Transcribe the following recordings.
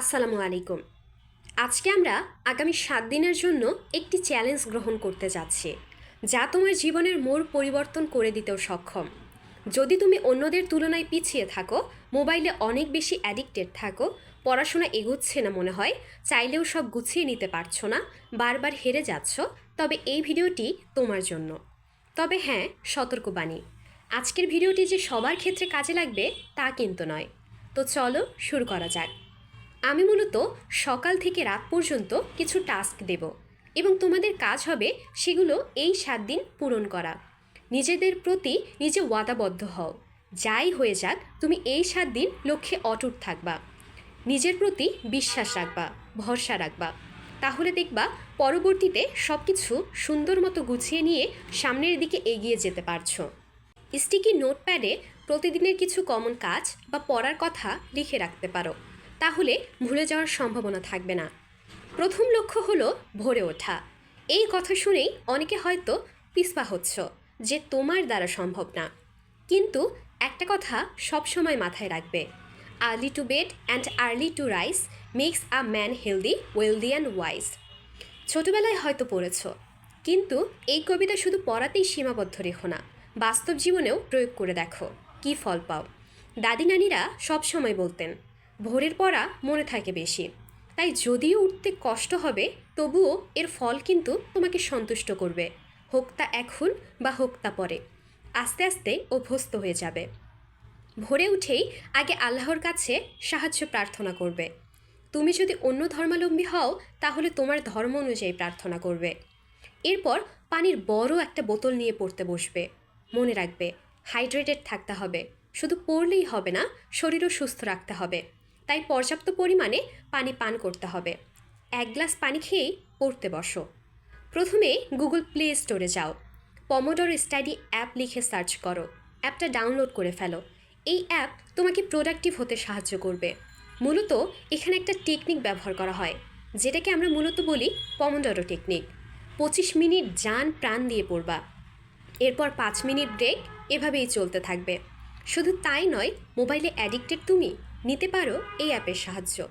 আসসালামু আলাইকুম। আজকে আমরা আগামী সাত দিনের জন্য একটি চ্যালেঞ্জ গ্রহণ করতে যাচ্ছি, যা তোমার জীবনের মোড় পরিবর্তন করে দিতেও সক্ষম। যদি তুমি অন্যদের তুলনায় পিছিয়ে থাকো, মোবাইলে অনেক বেশি অ্যাডিক্টেড থাকো, পড়াশোনা এগোচ্ছে না মনে হয়, চাইলেও সব গুছিয়ে নিতে পারছ না, বারবার হেরে যাচ্ছ, তবে এই ভিডিওটি তোমার জন্য। তবে হ্যাঁ সতর্কবাণী। আজকের ভিডিওটি যে সবার ক্ষেত্রে কাজে লাগবে তা কিন্তু নয়। তো চলো শুরু করা যাক। আমি মূলত সকাল থেকে রাত পর্যন্ত কিছু টাস্ক দেব এবং তোমাদের কাজ হবে সেগুলো এই সাত দিন পূরণ করা। নিজেদের প্রতি নিজে ওয়াদাবদ্ধ হও। যাই হয়ে যাক, তুমি এই সাত দিন লক্ষ্যে অটুট থাকবা। নিজের প্রতি বিশ্বাস রাখবা, ভরসা রাখবা। তাহলে দেখবা, পরবর্তীতে সব কিছু সুন্দর মতো গুছিয়ে নিয়ে সামনের দিকে এগিয়ে যেতে পারছ। স্টিকি নোটপ্যাডে প্রতিদিনের কিছু কমন কাজ বা পড়ার কথা লিখে রাখতে পারো। তাহলে ভুলে যাওয়ার সম্ভাবনা থাকবে না। প্রথম লক্ষ্য হলো ভরে ওঠা। এই কথা শুনেই অনেকে হয়তো পিসপা হচ্ছ যে তোমার দ্বারা সম্ভব না। কিন্তু একটা কথা সবসময় মাথায় রাখবে। Early to bed and early to rise makes a man healthy, wealthy and wise. ছোটোবেলায় হয়তো পড়েছ, কিন্তু এই কবিতা শুধু পড়াতেই সীমাবদ্ধ রেখো না, বাস্তব জীবনেও প্রয়োগ করে দেখো, কি ফল পাও। দাদি নানিরা সবসময় বলতেন ভোরের পড়া মনে থাকে বেশি। তাই যদিও উঠতে কষ্ট হবে, তবুও এর ফল কিন্তু তোমাকে সন্তুষ্ট করবে। হোক তা এখন বা হোক তা পরে। আস্তে আস্তে অভ্যস্ত হয়ে যাবে। ভোরে উঠেই আগে আল্লাহর কাছে সাহায্য প্রার্থনা করবে। তুমি যদি অন্য ধর্মাবলম্বী হও, তাহলে তোমার ধর্ম অনুযায়ী প্রার্থনা করবে। এরপর পানির বড় একটা বোতল নিয়ে পড়তে বসবে। মনে রাখবে, হাইড্রেটেড থাকতে হবে। শুধু পড়লেই হবে না, শরীরও সুস্থ রাখতে হবে। তাই পর্যাপ্ত পরিমাণে পানি পান করতে হবে। এক গ্লাস পানি খেয়েই পড়তে বসো। প্রথমে গুগল প্লে স্টোরে যাও। পমোডোর স্টাডি অ্যাপ লিখে সার্চ করো। অ্যাপটা ডাউনলোড করে ফেলো। এই অ্যাপ তোমাকে প্রোডাক্টিভ হতে সাহায্য করবে। মূলত এখানে একটা টেকনিক ব্যবহার করা হয়, যেটাকে আমরা মূলত বলি পমোডোরো টেকনিক। পঁচিশ মিনিট যান প্রাণ দিয়ে পড়বা। এরপর পাঁচ মিনিট ব্রেক, এভাবেই চলতে থাকবে। শুধু তাই নয়, মোবাইলে অ্যাডিক্টেড তুমি নিতে পারো এই অ্যাপের সাহায্য।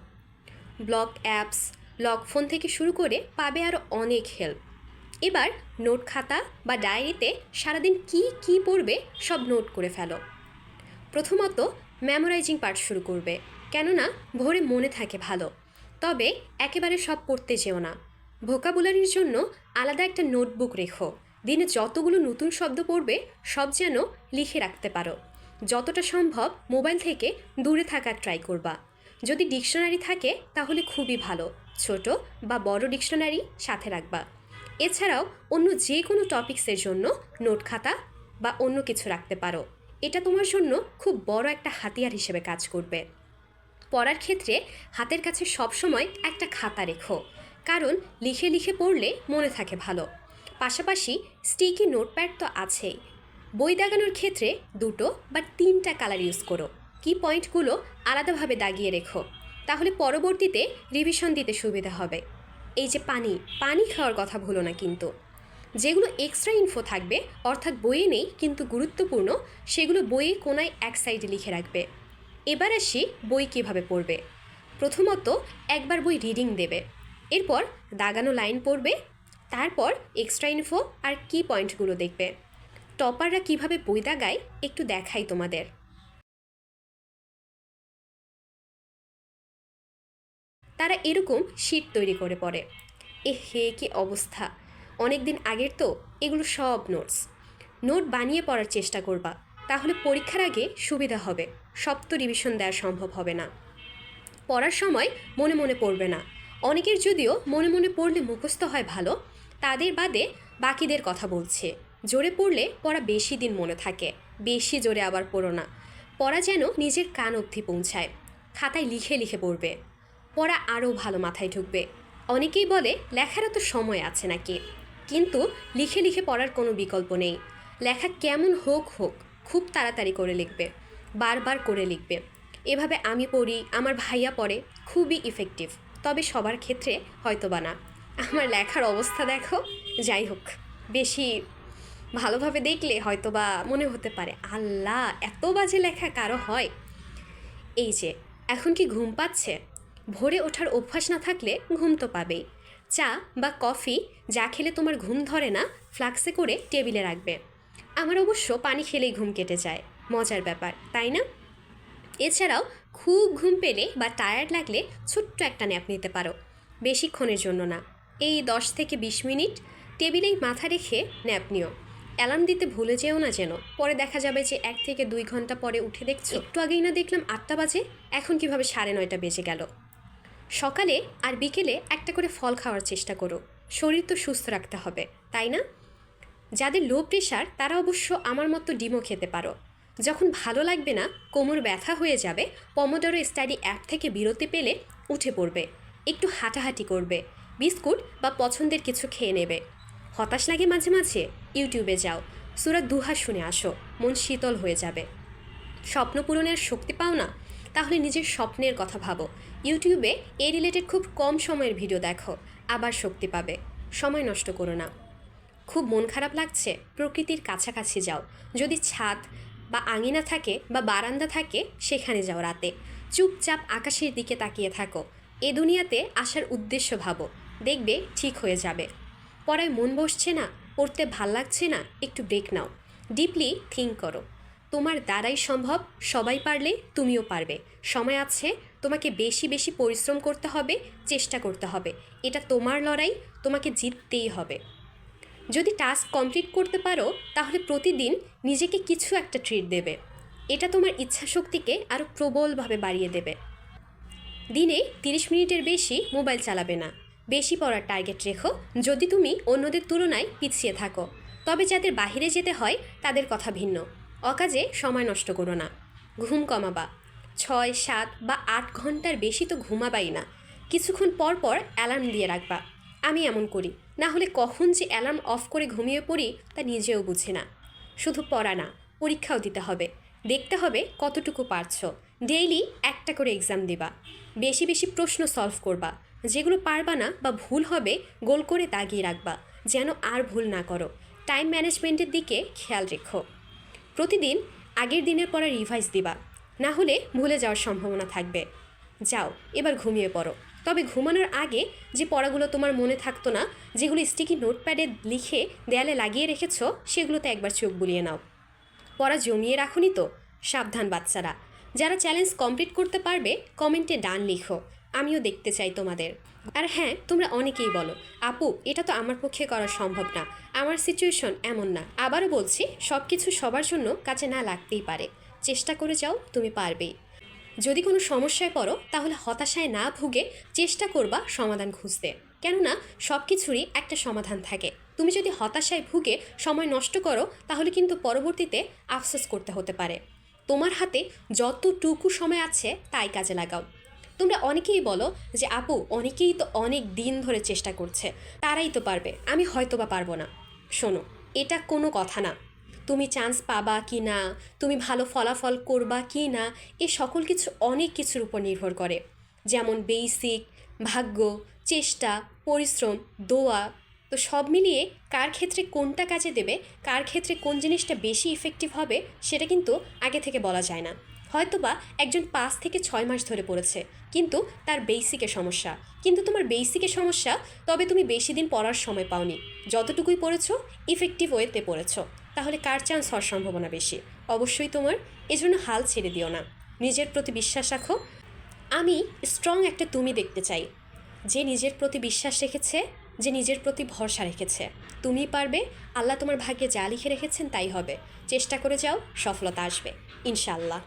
ব্লগ অ্যাপস, লক ফোন থেকে শুরু করে পাবে আরও অনেক হেল্প। এবার নোট খাতা বা ডায়েরিতে সারাদিন কি কি পড়বে সব নোট করে ফেলো। প্রথমত মেমোরাইজিং পার্ট শুরু করবে, কেননা ভোরে মনে থাকে ভালো। তবে একেবারে সব পড়তে যেও না। ভোকাবুলারির জন্য আলাদা একটা নোটবুক রেখো। দিনে যতগুলো নতুন শব্দ পড়বে, সব যেন লিখে রাখতে পারো। যতটা সম্ভব মোবাইল থেকে দূরে থাকার ট্রাই করবা। যদি ডিকশনারি থাকে, তাহলে খুবই ভালো। ছোট বা বড় ডিকশনারি সাথে রাখবা। এছাড়াও অন্য যে কোনো টপিক্সের জন্য নোট খাতা বা অন্য কিছু রাখতে পারো। এটা তোমার জন্য খুব বড় একটা হাতিয়ার হিসেবে কাজ করবে। পড়ার ক্ষেত্রে হাতের কাছে সবসময় একটা খাতা রেখো, কারণ লিখে লিখে পড়লে মনে থাকে ভালো। পাশাপাশি স্টিকি নোটপ্যাড তো আছেই বই দাগানোর ক্ষেত্রে দুটো বা তিনটা কালার ইউজ করো। কি পয়েন্টগুলো আলাদাভাবে দাগিয়ে রেখো। তাহলে পরবর্তীতে রিভিশন দিতে সুবিধা হবে। এই যে পানি পানি খাওয়ার কথা ভুলো না কিন্তু। যেগুলো এক্সট্রা ইনফো থাকবে, অর্থাৎ বইয়ে নেই কিন্তু গুরুত্বপূর্ণ, সেগুলো বইয়ে কোনায় এক সাইডে লিখে রাখবে। এবার আসি বই কীভাবে পড়বে। প্রথমত একবার বই রিডিং দেবে। এরপর দাগানো লাইন পড়বে, তারপর এক্সট্রা ইনফো আর কি পয়েন্টগুলো দেখবে। টপাররা কীভাবে বই দাগায় একটু দেখাই তোমাদের। তারা এরকম শীট তৈরি করে পড়ে। এ হে, কি অবস্থা! অনেক দিন আগের তো, এগুলো সব নোটস। নোট বানিয়ে পড়ার চেষ্টা করবা, তাহলে পরীক্ষার আগে সুবিধা হবে, সব তো রিভিশন দেওয়া সম্ভব হবে না। পড়ার সময় মনে মনে পড়বে না। অনেকের যদিও মনে মনে পড়লে মুখস্থ হয় ভালো, তাদের বাদে বাকিদের কথা বলছে। জোরে পড়লে পড়া বেশি দিন মনে থাকে, বেশি জোরে আবার পড়ো না। পড়া যেন নিজের কান অবধি পৌঁছায়, খাতায় লিখে লিখে পড়বে। পড়া আরও ভালো মাথায় ঢুকবে। অনেকেই বলে, লেখারও তো সময় আছে নাকি? কিন্তু লিখে লিখে পড়ার কোনো বিকল্প নেই। লেখা কেমন হোক হোক, খুব তাড়াতাড়ি করে লিখবে, বারবার করে লিখবে। এভাবে আমি পড়ি, আমার ভাইয়া পড়ে, খুবই ইফেক্টিভ তবে সবার ক্ষেত্রে হয়তো বা না। আমার লেখার অবস্থা দেখো, যাই হোক, বেশি ভালোভাবে দেখলে হয়তো বা মনে হতে পারে, আল্লাহ, এত বাজে লেখা কারও হয়? এই যে, এখন কি ঘুম পাচ্ছে? ভোরে ওঠার অভ্যাস না থাকলে ঘুম তো পাবেই। চা বা কফি যা খেলে তোমার ঘুম ধরে না, ফ্লাক্সে করে টেবিলে রাখবে। আমার অবশ্য পানি খেলেই ঘুম কেটে যায়। মজার ব্যাপার, তাই না? এছাড়াও খুব ঘুম পেলে বা টায়ার্ড লাগলে ছোট্ট একটা ন্যাপ নিতে পারো। বেশিক্ষণের জন্য না। এই দশ থেকে বিশ মিনিট টেবিলেই মাথা রেখে ন্যাপ নিও। অ্যালার্ম দিতে ভুলে যেও না যেন। পরে দেখা যাবে যে এক থেকে দুই ঘণ্টা পরে উঠে দেখছ, একটু আগেই না দেখলাম আটটা বাজে, এখন কীভাবে সাড়ে নয়টা বেজে গেল? সকালে আর বিকেলে একটা করে ফল খাওয়ার চেষ্টা করো, শরীর তো সুস্থ রাখতে হবে, তাই না? যাদের লো প্রেশার তারা অবশ্য আমার মতো ডিমও খেতে পারো। যখন ভালো লাগবে না, কোমর ব্যথা হয়ে যাবে পমোডোরো স্টাডি অ্যাপ থেকে বিরতি পেলে উঠে পড়বে, একটু হাঁটাহাঁটি করবে, বিস্কুট বা পছন্দের কিছু খেয়ে নেবে। হতাশ লাগে মাঝে মাঝে? ইউটিউবে যাও। সুরা দুহা শুনে আসো। মন শীতল হয়ে যাবে। স্বপ্ন পূরণের শক্তি পাও না? তাহলে নিজের স্বপ্নের কথা ভাবো। ইউটিউবে এ রিলেটেড খুব কম সময়ের ভিডিও দেখো। আবার শক্তি পাবে। সময় নষ্ট করো না। খুব মন খারাপ লাগছে? প্রকৃতির কাছাকাছি যাও। যদি ছাদ বা আঙিনা থাকে বা বারান্দা থাকে, সেখানে যাও রাতে। চুপচাপ আকাশের দিকে তাকিয়ে থাকো। এ দুনিয়াতে আসার উদ্দেশ্য ভাবো। দেখবে ঠিক হয়ে যাবে। পড়ায় মন বসছে না, পড়তে ভালো লাগছে না, একটু ব্রেক নাও। ডিপলি থিঙ্ক করো। তোমার দ্বারাই সম্ভব, সবাই পারলে তুমিও পারবে। সময় আছে, তোমাকে বেশি বেশি পরিশ্রম করতে হবে, চেষ্টা করতে হবে। এটা তোমার লড়াই, তোমাকে জিততেই হবে। যদি টাস্ক কমপ্লিট করতে পারো, তাহলে প্রতিদিন নিজেকে কিছু একটা ট্রিট দেবে। এটা তোমার ইচ্ছা শক্তিকে আরও প্রবলভাবে বাড়িয়ে দেবে। দিনে তিরিশ মিনিটের বেশি মোবাইল চালাবে না। বেশি পড়ার টার্গেট রেখো। যদি তুমি অন্যদের তুলনায় পিছিয়ে থাকো, তবে যাদের বাইরে যেতে হয়, তাদের কথা ভিন্ন। অকাজে সময় নষ্ট করো না। ঘুম কমাবা। ছয়, সাত বা আট ঘণ্টার বেশি তো ঘুমাবাই না। কিছুক্ষণ পর পর অ্যালার্ম দিয়ে রাখবা। আমি এমন করি। না হলে কখন যে অ্যালার্ম অফ করে ঘুমিয়ে পড়ি, তা নিজেও বুঝি না। শুধু পড়া না, পরীক্ষাও দিতে হবে। দেখতে হবে কতটুকু পারছ। ডেইলি একটা করে এক্সাম দিবা। বেশি বেশি প্রশ্ন সলভ করবা। যেগুলো পারবা না বা ভুল হবে, গোল করে তাগিয়ে রাখবা, যেন আর ভুল না করো। টাইম ম্যানেজমেন্টের দিকে খেয়াল রেখো। প্রতিদিন আগের দিনের পরে রিভাইজ দিবা। না হলে ভুলে যাওয়ার সম্ভাবনা থাকবে। যাও, এবার ঘুমিয়ে পড়ো। তবে ঘুমানোর আগে যে পড়াগুলো তোমার মনে থাকতো না, যেগুলো স্টিকি নোটপ্যাডে লিখে দেয়ালে লাগিয়ে রেখেছো, সেগুলোতে একবার চোখ বুলিয়ে নাও। পড়া জমিয়ে রাখুনি তো? সাবধান বাচ্চারা। যারা চ্যালেঞ্জ কমপ্লিট করতে পারবে কমেন্টে ডান লিখো। আমিও দেখতে চাই তোমাদের। আর হ্যাঁ তোমরা অনেকেই বলো, আপু, এটা তো আমার পক্ষে করা সম্ভব না। আমার সিচুয়েশন এমন না। আবারও বলছি সব কিছু সবার জন্য কাজে না লাগতেই পারে। চেষ্টা করে যাও, তুমি পারবেই। যদি কোনো সমস্যায় পড়ো, তাহলে হতাশায় না ভুগে চেষ্টা করবা সমাধান খুঁজতে। কেননা সব কিছুরই একটা সমাধান থাকে। তুমি যদি হতাশায় ভুগে সময় নষ্ট করো, তাহলে কিন্তু পরবর্তীতে আফসোস করতে হতে পারে। তোমার হাতে যতটুকু সময় আছে, তাই কাজে লাগাও। তোমরা অনেকেই বলো যে, আপু, অনেকেই তো অনেক দিন ধরে চেষ্টা করছে। তারাই তো পারবে। আমি হয়তো বা পারব না। শোনো, এটা কোনো কথা না। তুমি চান্স পাবা কি না? তুমি ভালো ফলাফল করবা কি না? এ সকল কিছু অনেক কিছুর উপর নির্ভর করে। যেমন বেসিক ভাগ্য, চেষ্টা, পরিশ্রম, দোয়া। তো সব মিলিয়ে কার ক্ষেত্রে কোনটা কাজে দেবে, কার ক্ষেত্রে কোন জিনিসটা বেশি ইফেক্টিভ হবে, সেটা কিন্তু আগে থেকে বলা যায় না। হয়তোবা একজন পাঁচ থেকে ছয় মাস ধরে পড়েছে, কিন্তু তার বেসিকে সমস্যা। কিন্তু তোমার বেসিকে সমস্যা, তবে তুমি বেশি দিন পড়ার সময় পাওনি। যতটুকুই পড়েছো ইফেক্টিভ ওয়েতে পড়েছো। তাহলে কার চান্স হওয়ার সম্ভাবনা বেশি? অবশ্যই তোমার এজন্য হাল ছেড়ে দিও না। নিজের প্রতি বিশ্বাস রাখো। আমি স্ট্রং একটা তুমি দেখতে চাই। যে নিজের প্রতি বিশ্বাস রেখেছে, যে নিজের প্রতি ভরসা রেখেছে। তুমি পারবে, আল্লাহ তোমার ভাগ্যে যা লিখে রেখেছেন তাই হবে। চেষ্টা করে যাও, সফলতা আসবে। ইনশাল্লাহ